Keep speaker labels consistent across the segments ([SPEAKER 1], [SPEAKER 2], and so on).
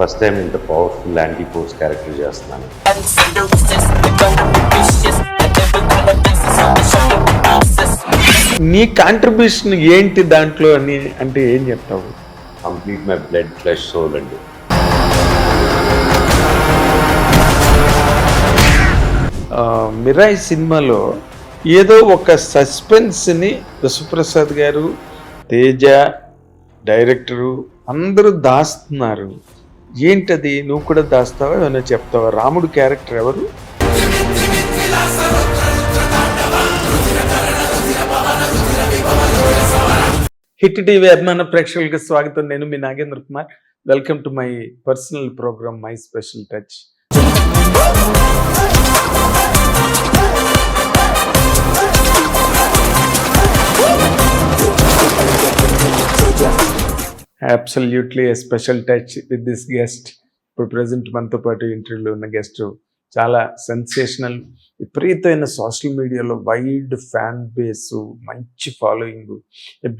[SPEAKER 1] First time ఇంత powerful anti force character చేస్తున్నాను.
[SPEAKER 2] నీ కాంట్రిబ్యూషన్ ఏంటి దాంట్లో అని అంటే ఏం చెప్తావు?
[SPEAKER 1] Complete my blood flesh soul అండి.
[SPEAKER 2] మిరాయి సినిమాలో ఏదో ఒక సస్పెన్స్ని విశ్వప్రసాద్ గారు తేజ డైరెక్టరు అందరూ దాస్తున్నారు. ఏంటది? నువ్వు కూడా దాస్తావా? ఏమైనా చెప్తావా? రాముడు క్యారెక్టర్ ఎవరు? హిట్ టీవీ అభిమాన ప్రేక్షకులకు స్వాగతం. నేను మీ Nagendra Kumar. Welcome to my personal programme my special touch absolutely special touch with this guest ఇప్పుడు ప్రజెంట్ మనతో పాటు ఇంటర్వ్యూలో ఉన్న గెస్ట్ చాలా సెన్సేషనల్ విపరీతమైన సోషల్ మీడియాలో వైడ్ ఫ్యాన్ బేస్ మంచి ఫాలోయింగ్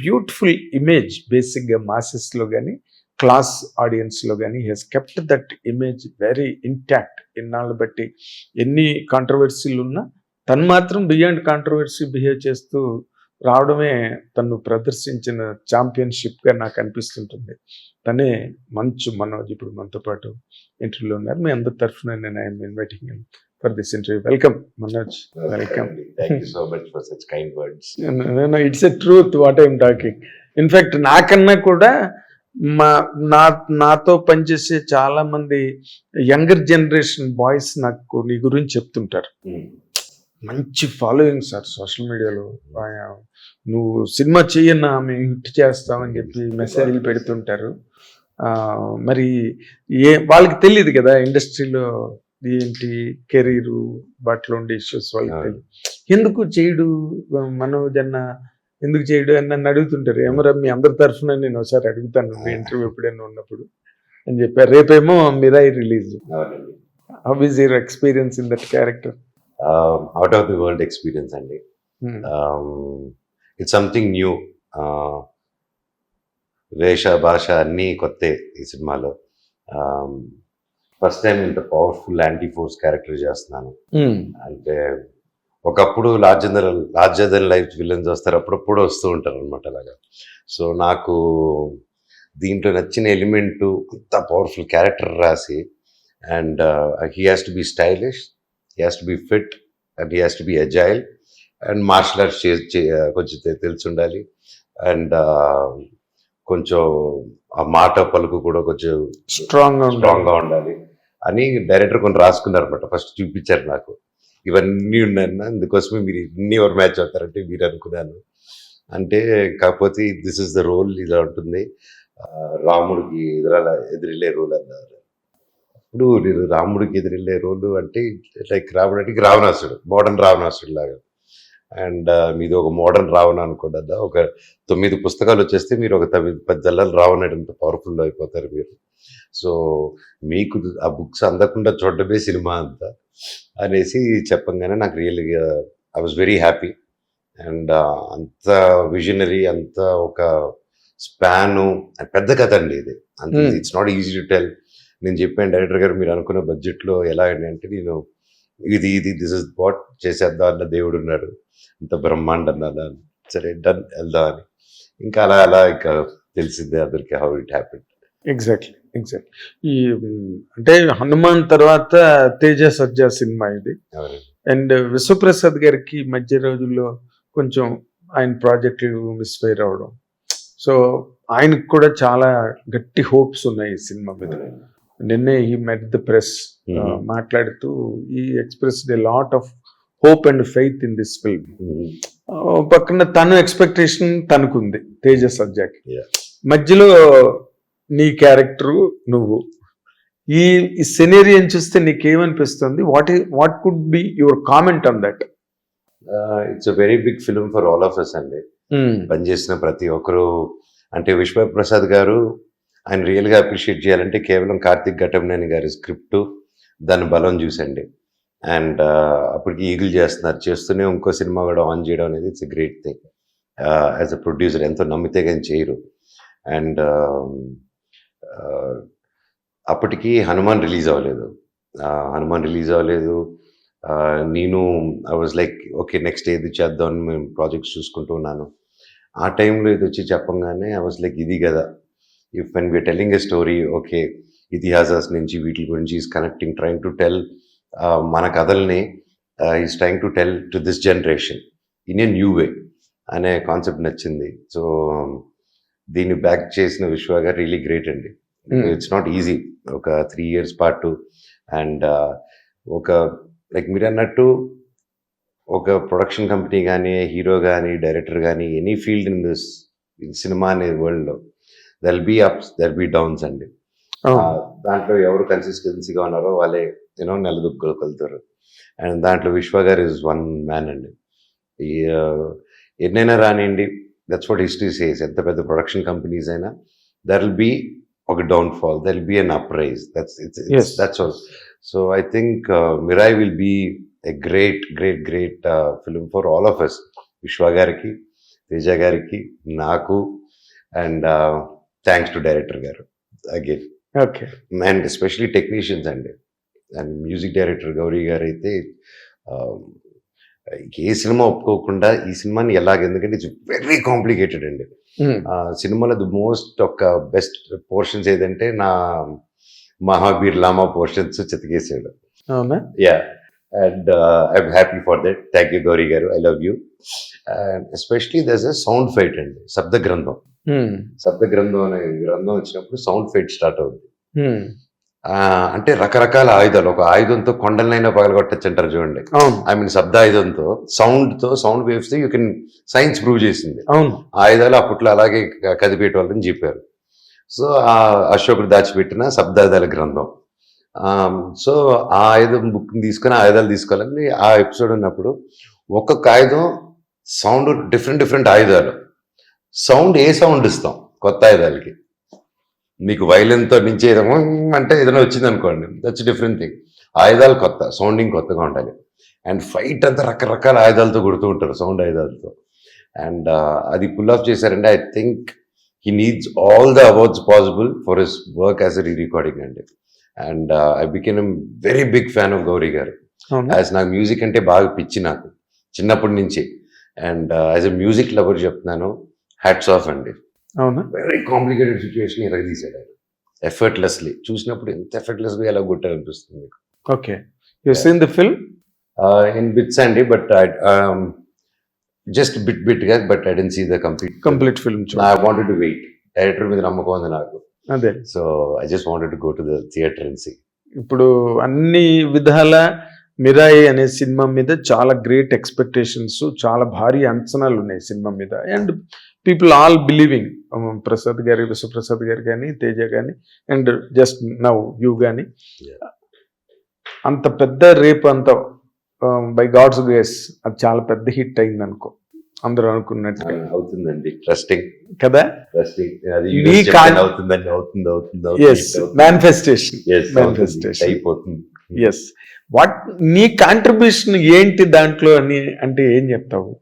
[SPEAKER 2] బ్యూటిఫుల్ ఇమేజ్ బేసిక్గా మాసెస్లో కానీ క్లాస్ ఆడియన్స్లో కానీ he's kept that image very intact ఇన్నాళ్ళు బట్టి ఎన్ని కాంట్రవర్సీలు ఉన్నా తను మాత్రం బియాండ్ కాంట్రవర్సీ బిహేవ్ చేస్తూ రావడమే తను ప్రదర్శించిన ఛాంపియన్షిప్గా నాకు అనిపిస్తుంటుంది. తనే మంచు మనోజ్ ఇప్పుడు మనతో పాటు ఇంటర్వ్యూలో ఉన్నారు. మీ అందరి తరఫున నేను I'm inviting for this interview. Welcome Manoj. Welcome.
[SPEAKER 1] So much for such kind words
[SPEAKER 2] it's a truth what I'm talking in fact నాకన్నా కూడా మా నా నాతో పనిచేసే చాలా మంది యంగర్ జనరేషన్ బాయ్స్ నాకు నీ గురించి చెప్తుంటారు. మంచి ఫాలోయింగ్ సార్ సోషల్ మీడియాలో. నువ్వు సినిమా చెయ్యన్నా మేము హిట్ చేస్తామని చెప్పి మెసేజ్లు పెడుతుంటారు. మరి ఏ వాళ్ళకి తెలియదు కదా ఇండస్ట్రీలో ఏంటి కెరీరు బట్టలు ఉండే ఇష్యూస్ వాళ్ళకి. తెలియదు ఎందుకు చేయడు మనోజ్ అన్న ఎందుకు చేయడు అని నన్ను అడుగుతుంటారు ఏమరా మీ అందరి తరఫున నేను ఒకసారి అడుగుతాను మీ ఇంటర్వ్యూ ఎప్పుడైనా ఉన్నప్పుడు అని చెప్పారు రేపేమో Mirai release how is your experience in that character
[SPEAKER 1] out of the world experience అండి. Um, ఇట్స్ సంథింగ్ న్యూ వేష భాష అన్నీ కొత్తే ఈ సినిమాలో. ఫస్ట్ టైం ఇంత పవర్ఫుల్ యాంటీ ఫోర్స్ క్యారెక్టర్ చేస్తున్నాను అంటే ఒకప్పుడు larger larger than life villains వస్తారు అప్పుడప్పుడు వస్తూ ఉంటారు అనమాట అలాగా. సో నాకు దీంట్లో నచ్చిన ఎలిమెంట్ అంత పవర్ఫుల్ క్యారెక్టర్ రాసి and he has to be stylish he has to be fit and he has to be agile and martial arts కొంచెం తెలిసి ఉండాలి అండ్ కొంచెం ఆ మాట పలుకు కూడా కొంచెం
[SPEAKER 2] స్ట్రాంగ్
[SPEAKER 1] స్ట్రాంగ్గా ఉండాలి అని డైరెక్టర్ కొన్ని రాసుకున్నారు అనమాట ఫస్ట్ చూపించారు నాకు. ఇవన్నీ ఉన్నాయన్న అందుకోసమే మీరు ఇన్ని ఎవరు మ్యాచ్ అవుతారంటే మీరు అనుకున్నాను. అంటే కాకపోతే దిస్ ఇస్ ద రోల్ ఇలా ఉంటుంది. రాముడికి ఎదురాల ఎదిరిల్లే రోల్ అన్నారు. ఇప్పుడు నేను రాముడికి ఎదిరిల్లే రోల్ అంటే లైక్ రాముడు అంటే రావణాసుడు మోడర్న్ రావణాసుడు లాగా. అండ్ మీది ఒక మోడర్న్ రావణ అనుకోండి ఒక తొమ్మిది పుస్తకాలు వచ్చేస్తే మీరు ఒక తొమ్మిది పది జల్లలు రావణంత పవర్ఫుల్ అయిపోతారు మీరు. సో మీకు ఆ బుక్స్ అందకుండా చూడడమే సినిమా అంతా అనేసి చెప్పంగానే నాకు రియల్గా I was very happy and అంత విజనరీ అంత ఒక స్పాను పెద్ద కథ అండి ఇది. అంత. It's not easy to tell నేను చెప్పాను డైరెక్టర్ గారు మీరు అనుకున్న బడ్జెట్లో ఎలా అండి అంటే నేను ఇది ఇది దిస్ ఇస్ వాట్ చేసేద్దాం అన్న దేవుడు ఉన్నాడు. ఇంత బ్రహ్మాండం అన్న. సరే డన్ వెళ్దాం అని. ఇంకా అలా అలా ఇంకా తెలిసిందే అందరికి how it happen
[SPEAKER 2] exactly exactly ఈ అంటే హనుమాన్ తర్వాత తేజ సజ్జా సినిమా ఇది. అండ్ విశ్వప్రసాద్ గారికి మధ్య రోజుల్లో కొంచెం ఆయన ప్రాజెక్టులు మిస్ఫైర్ అవడం. సో ఆయనకు కూడా చాలా గట్టి హోప్స్ ఉన్నాయి ఈ సినిమా మీద. నిన్నే ఈ మెట్ ద ప్రెస్. మాట్లాడుతూ ఈ expressed a lot of hope and faith in this film పక్కన తను ఎక్స్పెక్టేషన్ తనకుంది తేజ సజ్జాకి. మధ్యలో నీ క్యారెక్టరు నువ్వు. ఈ ఈ సెనేరియన్ చూస్తే నీకేమనిపిస్తుంది? What what could be your comment on that
[SPEAKER 1] it's a very big film for all of us అండి. పనిచేసిన ప్రతి ఒక్కరు. అంటే విశ్వప్రసాద్ గారు ఆయన రియల్గా అప్రిషియేట్ చేయాలంటే కేవలం కార్తిక్ ఘటంనేని గారి స్క్రిప్ట్ దాని బలం చూసండి. అండ్ uh, అప్పటికి ఈగులు చేస్తున్నారు. చేస్తూనే ఇంకో సినిమా కూడా ఆన్ చేయడం అనేది it's great thing as a producer ఎంతో నమ్మితే కానీ చేయరు. అండ్ um, uh, అప్పటికి హనుమాన్ రిలీజ్ అవ్వలేదు. హనుమాన్ రిలీజ్ అవ్వలేదు. నేను I was like okay next ఏది చేద్దాం అని మేము ప్రాజెక్ట్స్ చూసుకుంటూ ఉన్నాను. ఆ టైంలో ఇది వచ్చి చెప్పంగానే ఐ వాజ్ లైక్ ఇది కదా. If when we're telling a story okay ఇతిహాసాస్ నుంచి వీటి గురించి is connecting trying to tell మన కథల్ని is trying to tell to this generation in a new way అనే కాన్సెప్ట్ నచ్చింది. సో దీన్ని బ్యాక్ చేసిన విశ్వ గారు రియలీ గ్రేట్ అండి. ఇట్స్ నాట్ ఈజీ ఒక త్రీ ఇయర్స్ పాటు అండ్ ఒక లైక్ మీరు అన్నట్టు ఒక ప్రొడక్షన్ కంపెనీ కానీ హీరో కానీ డైరెక్టర్ కానీ any field in this cinema అనే వరల్డ్లో there'll be ups there'll be downs అండి. దాంట్లో ఎవరు కన్సిస్టెన్సీగా ఉన్నారో వాళ్ళే యూనో నిలదొక్కగలుగుతారు అండ్ దాంట్లో విశ్వ గారు ఇస్ వన్ మ్యాన్ అండి. ఎన్నైనా రానివ్వండి దట్స్ వాట్ హిస్టరీ సేస్ ఎంత పెద్ద ప్రొడక్షన్ కంపెనీస్ అయినా దర్ విల్ బీ ఒక down fall there will be an uprise that's. It's that's all so I think Mirai will be a great great great film for all of us Vishwa గారికి తేజ గారికి నాకు and thanks to director garu again
[SPEAKER 2] okay
[SPEAKER 1] and especially technicians అండి. And music director Gowri garu అయితే ఆ, ఏ cinema ఒప్పుకోకుండా ఈ సినిమాని ఎలాగ ఎందుకంటే ఇట్స్ వెరీ కాంప్లికేటెడ్ అండి. ఆ, సినిమాలో ది మోస్ట్ ఒక బెస్ట్ పోర్షన్స్ ఏదంటే నా Mahabir Lama portions చెతికేసాడు. Yeah and I'm happy for that thank you Gowri garu. I love you and especially this a sound fight అండి శబ్ద గ్రంథం.
[SPEAKER 2] Hmm.
[SPEAKER 1] శబ్ద గ్రంథం అనే గ్రంథం వచ్చినప్పుడు సౌండ్ ఫైట్ స్టార్ట్ అవుతుంది అంటే రకరకాల ఆయుధాలు ఒక ఆయుధంతో కొండలనైనా పగలగొట్టచ్చు అంటారు చూడండి. ఐ మీన్ శబ్ద ఆయుధంతో సౌండ్తో sound waves you can science prove చేసింది.
[SPEAKER 2] అవును.
[SPEAKER 1] ఆయుధాలు అప్పట్లో అలాగే క- కదిపేటోళ్ళని చెప్పారు సో ఆ అశోకుడు దాచిపెట్టిన శబ్దాయుధాల గ్రంథం. సో ఆ ఆయుధం బుక్ తీసుకొని ఆయుధాలు తీసుకోవాలని ఆ ఎపిసోడ్ ఉన్నప్పుడు ఒక్కొక్క ఆయుధం సౌండ్ డిఫరెంట్ డిఫరెంట్ ఆయుధాలు. సౌండ్ ఏ సౌండ్ ఇస్తాం కొత్త ఆయుధాలకి? మీకు వైలెన్తో నుంచి అంటే ఏదైనా వచ్చింది అనుకోండి దట్స్ డిఫరెంట్ థింగ్ ఆయుధాలు కొత్త సౌండింగ్ కొత్తగా ఉండాలి. అండ్ ఫైట్ అంతా రకరకాల ఆయుధాలతో కొడుతూ ఉంటారు సౌండ్ ఆయుధాలతో. అండ్ అది పుల్ ఆఫ్ చేశారంటే I think he needs all the awards possible for his work as a re recording అండి and I became very big fan of Gowri garu as నాకు మ్యూజిక్ అంటే బాగా పిచ్చి నాకు చిన్నప్పటి నుంచి. And as a music lover చెప్తున్నాను hats off అండి.
[SPEAKER 2] అవునా?
[SPEAKER 1] వెరీ కాంప్లికేటెడ్ సిచ్యువేషన్ ఎరగదీశాడు ఆయన. ఎఫర్ట్లెస్లీ చూసినప్పుడు ఎంత ఎఫర్ట్లెస్గా ఎలా కొట్టారనిపిస్తుంది మీకు?
[SPEAKER 2] Okay. You seen the film
[SPEAKER 1] in bits అండి but just bit బిట్గా but I didn't see the complete
[SPEAKER 2] complete film
[SPEAKER 1] I wanted to wait director మీద నమ్మకం ఉంది నాకు.
[SPEAKER 2] అదే.
[SPEAKER 1] So I just wanted to go to the theatre and see
[SPEAKER 2] ఇప్పుడు అన్ని విధాల మిరాయి అనే సినిమా మీద చాలా గ్రేట్ ఎక్స్పెక్టేషన్స్ చాలా భారీ అంచనాలు ఉన్నాయి సినిమా మీద. And people all believing Prasad గారి విశ్వప్రసాద్ గారు కానీ తేజ కానీ అండ్ జస్ట్ నవ్ యూ కానీ. అంత పెద్ద రేపు అంత బై గాడ్స్ గ్రేస్ అది చాలా పెద్ద హిట్ అయింది అనుకో. అందరూ అనుకున్నట్టుగా.
[SPEAKER 1] అవుతుందండి. ట్రస్టింగ్
[SPEAKER 2] కదా?
[SPEAKER 1] అవుతుందండి అవుతుంది అవుతుంది
[SPEAKER 2] మేనిఫెస్టేషన్.
[SPEAKER 1] అయిపోతుంది.
[SPEAKER 2] ఎస్ వాట్ నీ కాంట్రిబ్యూషన్ ఏంటి దాంట్లో అని అంటే ఏం చెప్తావు?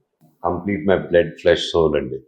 [SPEAKER 1] Complete my blood flesh soul అండి.
[SPEAKER 2] Hmm.